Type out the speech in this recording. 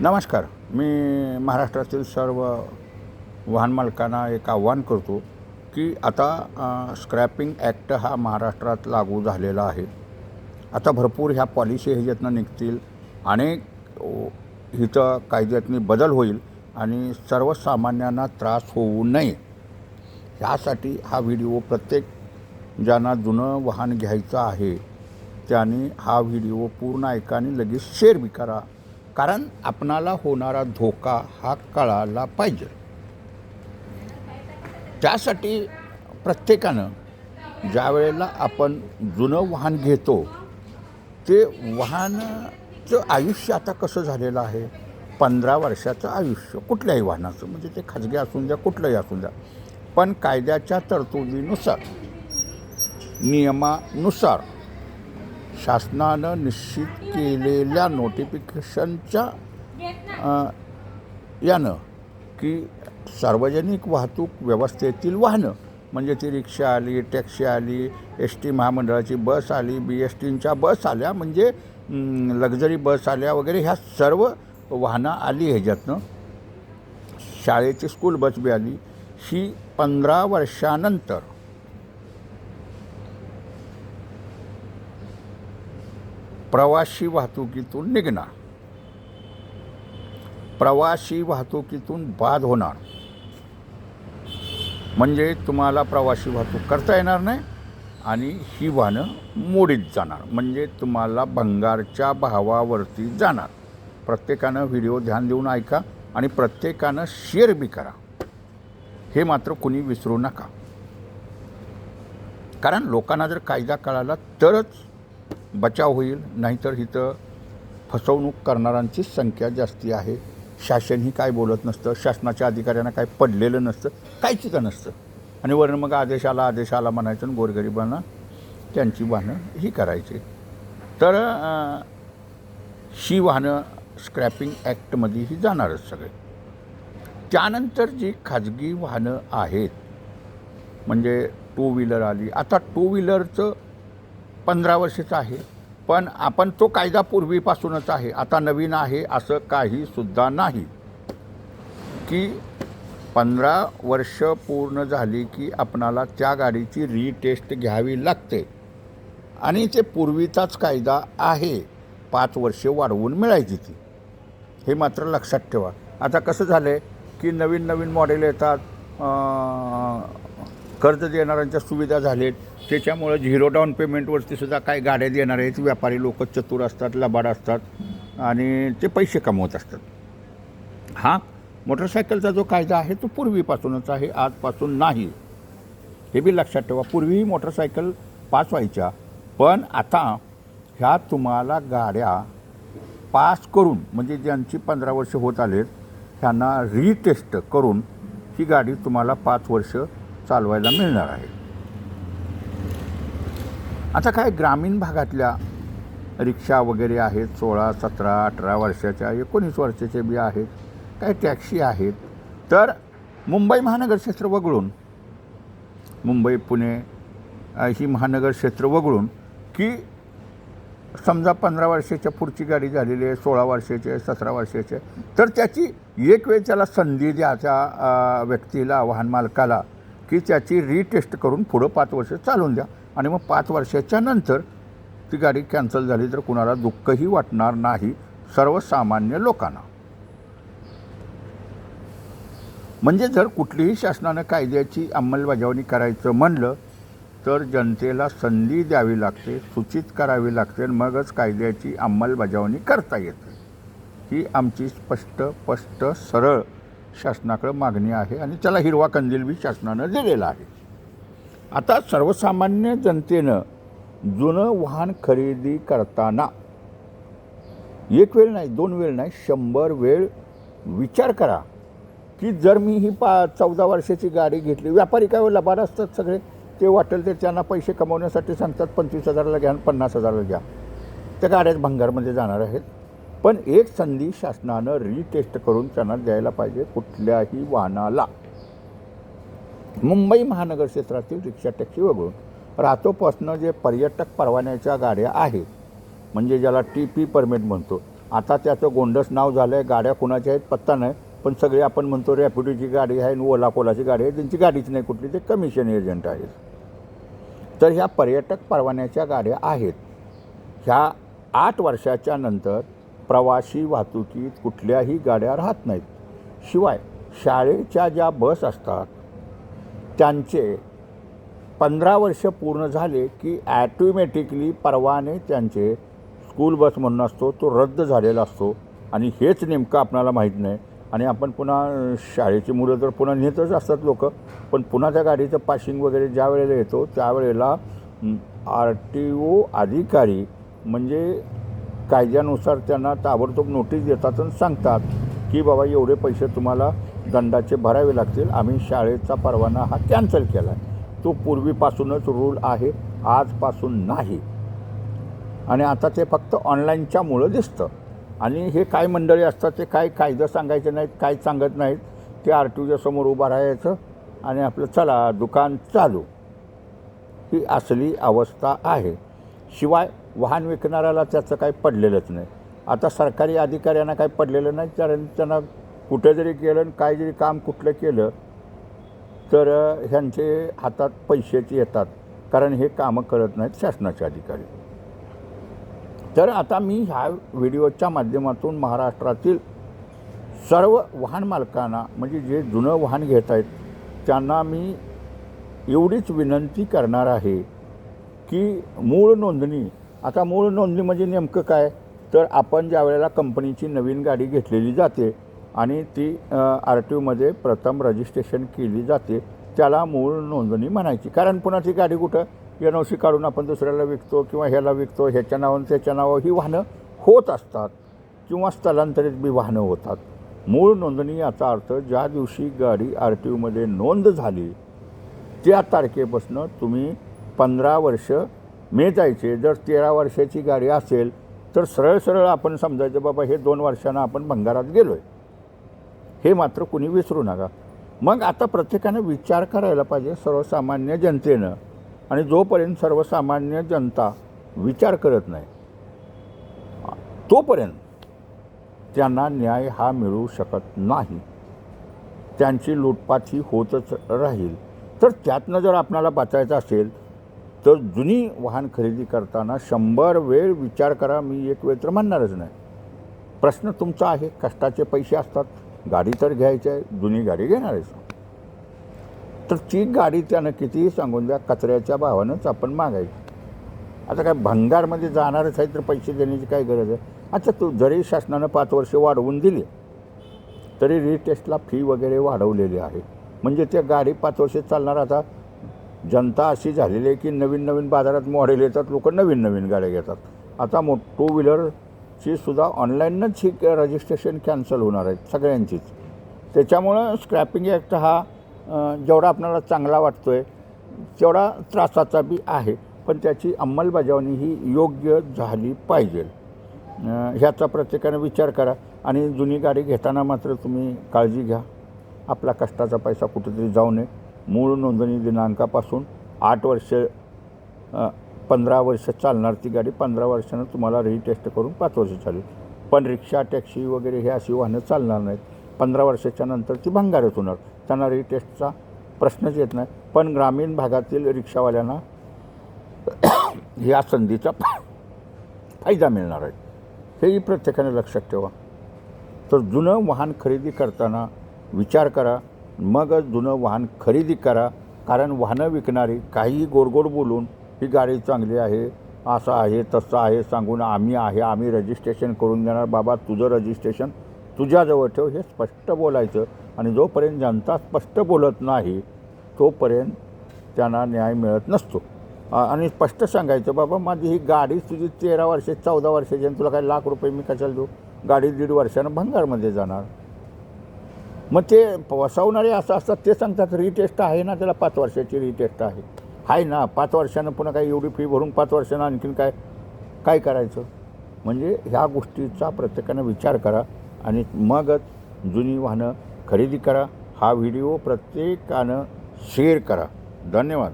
नमस्कार. मी महाराष्ट्रातील सर्व वाहन मालकांना एक आव्हान करतो की आता स्क्रॅपिंग ॲक्ट हा महाराष्ट्रात लागू झालेला आहे. आता भरपूर ह्या पॉलिसी ह्याच्यातनं निघतील. अनेक हिथं इथं कायद्यातनी बदल होईल आणि सर्वसामान्यांना त्रास होऊ नये. ह्यासाठी हा व्हिडिओ प्रत्येक ज्यांना जुनं वाहन घ्यायचं आहे त्यांनी हा व्हिडिओ पूर्ण ऐका आणि लगेच शेअर बी करा. कारण आपणाला होणारा धोका हा कळाला पाहिजे. त्यासाठी प्रत्येकानं ज्या वेळेला आपण जुनं वाहन घेतो ते वाहनाचं आयुष्य आता कसं झालेलं आहे? पंधरा वर्षाचं आयुष्य कुठल्याही वाहनाचं? म्हणजे ते खाजगी असून द्या कुठलंही असून द्या. पण कायद्याच्या तरतुदीनुसार नियमानुसार शासनानं निश्चित केलेल्या नोटिफिकेशनच्या यानं की सार्वजनिक वाहतूक व्यवस्थेतील वाहनं म्हणजे ती रिक्षा आली टॅक्सी आली एस टी महामंडळाची बस आली बी एस टींच्या बस आल्या म्हणजे लक्झरी बस आल्या वगैरे ह्या सर्व वाहनं आली ह्याच्यातनं. शाळेची स्कूल बस बी आली. ही पंधरा वर्षानंतर प्रवाशी वाहतुकीतून निघणार. प्रवाशी वाहतुकीतून बाद होणार. म्हणजे तुम्हाला प्रवाशी वाहतूक करता येणार नाही आणि ही वाहनं मोडीत जाणार. म्हणजे तुम्हाला भंगारच्या भावावरती जाणार. प्रत्येकानं व्हिडिओ ध्यान देऊन ऐका आणि प्रत्येकानं शेअर बी करा. हे मात्र कुणी विसरू नका. कारण लोकांना जर कायदा कळाला तरच बचाव होईल नाहीतर इथं फसवणूक करणाऱ्यांची संख्या जास्ती आहे. शासनही काय बोलत नसतं शासनाच्या अधिकाऱ्यांना काय पडलेलं नसतं काहीच इथं नसतं. आणि वरून मग आदेश आला आदेश आला म्हणायचं आणि गोरगरिबांना त्यांची वाहनं ही करायची. तर ही वाहनं स्क्रॅपिंग ॲक्टमध्ये ही जाणारच सगळे. त्यानंतर जी खाजगी वाहनं आहेत म्हणजे टू व्हीलर आली आता टू व्हीलरचं पंधरा वर्षाचा आहे. पण आपण तो कायदा पूर्वीपासूनच आहे. आता नवीन आहे असं काही सुद्धा नाही. की पंधरा वर्ष पूर्ण झाली की आपणाला त्या गाडीची रिटेस्ट घ्यावी लागते. आणि ते पूर्वीचाच कायदा आहे. पाच वर्ष वाढवून मिळायची ती. हे मात्र लक्षात ठेवा. आता कसं झालं आहे की नवीन नवीन मॉडेल येतात कर्ज देणाऱ्यांच्या सुविधा झालेत. त्याच्यामुळं झिरो डाऊन पेमेंटवरती सुद्धा काही गाड्या देणार आहेत. व्यापारी लोक चतुर असतात लबाड असतात आणि ते पैसे कमवत असतात. हा मोटरसायकलचा जो कायदा आहे तो पूर्वीपासूनच आहे आजपासून नाही. हे बी लक्षात ठेवा. पूर्वीही मोटरसायकल पास व्हायच्या पण आता ह्या तुम्हाला गाड्या पास करून म्हणजे ज्यांची पंधरा वर्ष होत आलेत ह्यांना रिटेस्ट करून ही गाडी तुम्हाला पाच वर्ष चालवायला मिळणार आहे. आता काय ग्रामीण भागातल्या रिक्षा वगैरे आहेत सोळा सतरा अठरा वर्षाच्या एकोणीस वर्षाचे बी आहेत काही टॅक्सी आहेत. तर मुंबई महानगर क्षेत्र वगळून मुंबई पुणे ही महानगर क्षेत्र वगळून की समजा पंधरा वर्षाच्या पुढची गाडी झालेली आहे सोळा वर्षाची आहे सतरा वर्षाची आहे तर त्याची एक वेळ त्याला संधी द्या त्या व्यक्तीला वाहन मालकाला. की त्याची रिटेस्ट करून पुढं पाच वर्ष चालून द्या. आणि मग पाच वर्षाच्या नंतर ती गाडी कॅन्सल झाली तर कुणाला दुःखही वाटणार नाही सर्वसामान्य लोकांना. म्हणजे जर कुठलीही शासनानं कायद्याची अंमलबजावणी करायचं म्हणलं तर जनतेला संधी द्यावी लागते सूचित करावी लागते आणि मगच कायद्याची अंमलबजावणी करता येते. ही आमची स्पष्ट स्पष्ट सरळ शासनाकडे मागणी आहे आणि त्याला हिरवा कंदील बी शासनानं दिलेला आहे. आता सर्वसामान्य जनतेनं जुनं वाहन खरेदी करताना एक वेळ नाही दोन वेळ नाही शंभर वेळ विचार करा की जर मी ही पा चौदा वर्षाची गाडी घेतली व्यापारी काय हो, लबाड असतात सगळे. ते वाटेल ते त्यांना पैसे कमवण्यासाठी सांगतात पंचवीस हजाराला घ्या आणि पन्नास हजाराला घ्या. त्या गाड्याच भंगारमध्ये जाणार आहेत. पण एक संधी शासनानं रिटेस्ट करून त्यांना द्यायला पाहिजे कुठल्याही वाहनाला. मुंबई महानगर क्षेत्रातील रिक्षा टॅक्सी वगळून रातोपासनं जे पर्यटक परवान्याच्या गाड्या आहेत म्हणजे ज्याला टी पी परमिट म्हणतो आता त्याचं गोंडस नाव झालं आहे गाड्या कुणाच्या आहेत पत्ता नाही पण सगळे आपण म्हणतो रॅपिडोची गाडी आहे आणि ओला कोलाची गाडी आहे त्यांची गाडीच नाही कुठली ते कमिशन एजंट आहेत. तर ह्या पर्यटक परवान्याच्या गाड्या आहेत. ह्या आठ वर्षाच्या नंतर प्रवासी वाहतुकीत कुठल्याही गाड्या राहत नाहीत. शिवाय शाळेच्या ज्या बस असतात त्यांचे पंधरा वर्ष पूर्ण झाले की ॲटोमॅटिकली परवाने त्यांचे स्कूल बस म्हणून असतो तो रद्द झालेला असतो. आणि हेच नेमकं आपणाला माहीत नाही. आणि आपण पुन्हा शाळेची मुलं तर पुन्हा नेतच असतात लोक. पण पुन्हा त्या गाडीचं पाशिंग वगैरे ज्या वेळेला येतो त्यावेळेला आर टी ओ अधिकारी म्हणजे कायद्यानुसार त्यांना ताबडतोब नोटीस देतात आणि सांगतात की बाबा एवढे पैसे तुम्हाला दंडाचे भरावे लागतील. आम्ही शाळेचा परवाना हा कॅन्सल केला आहे तो पूर्वीपासूनच रूल आहे आजपासून नाही. आणि आता ते फक्त ऑनलाईनच्यामुळं दिसतं. आणि हे काय मंडळी असतात ते काय कायदं सांगायचे नाहीत काय सांगत नाहीत ते आर टी ओच्या समोर उभं राहायचं आणि आपलं चला दुकान चालू. ही असली अवस्था आहे. शिवाय वाहन विकणाऱ्याला त्याचं काही पडलेलंच नाही. आता सरकारी अधिकाऱ्यांना काही पडलेलं नाही कारण त्यांना कुठं जरी केलं आणि काय जरी काम कुठलं केलं तर ह्यांचे हातात पैशाचे येतात कारण हे कामं करत नाहीत शासनाचे अधिकारी. तर आता मी ह्या व्हिडिओच्या माध्यमातून महाराष्ट्रातील सर्व वाहन मालकांना म्हणजे जे जुनं वाहन घेत आहेत त्यांना मी एवढीच विनंती करणार आहे की मूळ नोंदणी. आता मूळ नोंदणी म्हणजे नेमकं काय? तर आपण ज्या वेळेला कंपनीची नवीन गाडी घेतलेली जाते आणि ती आर टी ओमध्ये प्रथम रजिस्ट्रेशन केली जाते त्याला मूळ नोंदणी म्हणायची. कारण पुन्हा ती गाडी कुठं? एन ओ सी काढून आपण दुसऱ्याला विकतो किंवा ह्याला विकतो ह्याच्या नावानं त्याच्या नावावर ही वाहनं होत असतात किंवा स्थलांतरित बी वाहनं होतात. मूळ नोंदणी याचा अर्थ ज्या दिवशी गाडी आर टी ओमध्ये नोंद झाली त्या तारखेपासून तुम्ही पंधरा वर्ष मिळतायचे जर तेरा वर्षाची गाडी असेल तर सरळ सरळ आपण समजायचं बाबा हे दोन वर्षानं आपण भंगारात गेलो आहे हे मात्र कुणी विसरू नका. मग आता प्रत्येकानं विचार करायला पाहिजे सर्वसामान्य जनतेनं. आणि जोपर्यंत सर्वसामान्य जनता विचार करत नाही तोपर्यंत त्यांना न्याय हा मिळू शकत नाही. त्यांची लुटपाट ही होतच राहील. तर त्यातनं जर आपणाला बचायचं असेल तर जुनी वाहन खरेदी करताना शंभर वेळ विचार करा मी एक वेळ तर म्हणणारच नाही. प्रश्न तुमचा आहे कष्टाचे पैसे असतात गाडी तर घ्यायची आहे जुनी गाडी घेणारच तर ती गाडी त्यानं कितीही सांगून द्या कचऱ्याच्या भावानंच आपण मागायची. आता काय भंगारमध्ये जाणारच आहे तर पैसे देण्याची काय गरज आहे? अच्छा तू जरी शासनानं पाच वर्ष वाढवून दिली तरी रिटेस्टला फी वगैरे वाढवलेली आहे. म्हणजे त्या गाडी पाच वर्ष चालणार आता जनता अशी झालेली आहे की नवीन नवीन बाजारात मॉडेल येतात लोक नवीन नवीन गाड्या घेतात. आता मो टू व्हीलरची सुद्धा ऑनलाईनच ही रजिस्ट्रेशन कॅन्सल होणार आहेत सगळ्यांचीच. त्याच्यामुळं स्क्रॅपिंग ॲक्ट हा जेवढा आपल्याला चांगला वाटतो आहे तेवढा त्रासाचा बी आहे पण त्याची अंमलबजावणी ही योग्य झाली पाहिजे. ह्याचा प्रत्येकाने विचार करा आणि जुनी गाडी घेताना मात्र तुम्ही काळजी घ्या. आपला कष्टाचा पैसा कुठेतरी जाऊ नये. मूळ नोंदणी दिनांकापासून आठ वर्ष पंधरा वर्ष चालणार ती गाडी. पंधरा वर्षानं तुम्हाला रिटेस्ट करून पाच वर्ष चालेल. पण रिक्षा टॅक्सी वगैरे हे अशी वाहनं चालणार नाहीत. पंधरा वर्षाच्या नंतर ती भंगारच होणार. त्यांना रिटेस्टचा प्रश्नच येत नाही. पण ग्रामीण भागातील रिक्षावाल्यांना ह्या संधीचा फायदा मिळणार आहे. हेही प्रत्येकाने लक्षात ठेवा. तर जुनं वाहन खरेदी करताना विचार करा. मगच जुनं वाहन खरेदी करा कारण वाहनं विकणारी काहीही गोडगोड बोलून ही गाडी चांगली आहे असं आहे तसं आहे सांगून आम्ही आहे आम्ही रजिस्ट्रेशन करून देणार. बाबा तुझं रजिस्ट्रेशन तुझ्याजवळ ठेव हे स्पष्ट बोलायचं. आणि जोपर्यंत जनता स्पष्ट बोलत नाही तोपर्यंत त्यांना न्याय मिळत नसतो. आणि स्पष्ट सांगायचं बाबा माझी ही गाडी तुझी तेरा वर्षे चौदा वर्षाची आणि तुला काय लाख रुपये मी कशाला देऊ? गाडी दीड वर्षानं भंगारमध्ये जाणार. मग ते वसवणारे असं असतात ते सांगतात रिटेस्ट आहे ना त्याला पाच वर्षाची रिटेस्ट आहे. आहे ना पाच वर्षानं पुन्हा काही एवढी फी भरून पाच वर्षानं आणखीन काय काय करायचं? म्हणजे ह्या गोष्टीचा प्रत्येकानं विचार करा आणि मगच जुनी वाहनं खरेदी करा. हा व्हिडिओ प्रत्येकानं शेअर करा. धन्यवाद.